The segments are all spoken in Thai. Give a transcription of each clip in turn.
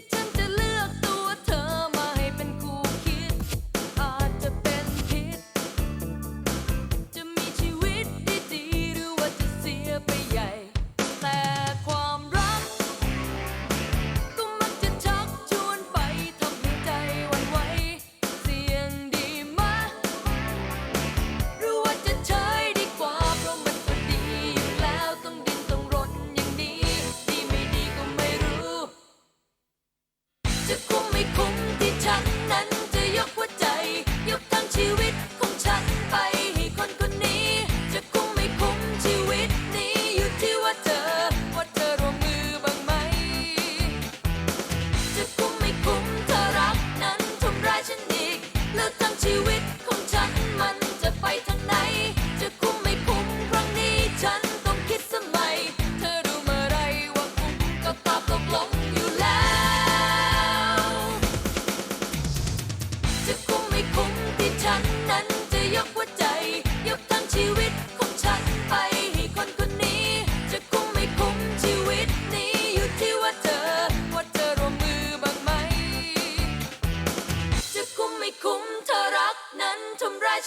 to tempt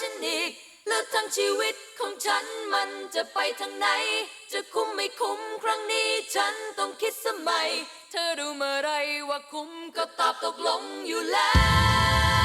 ฉันอีกเลือกทั้งชีวิตของฉันมันจะไปทางไหน จะคุ้มไม่คุ้มครั้งนี้ฉันต้องคิดสมัย เธอรู้เมื่อไรว่าคุ้มก็ตอบตกลงอยู่แล้ว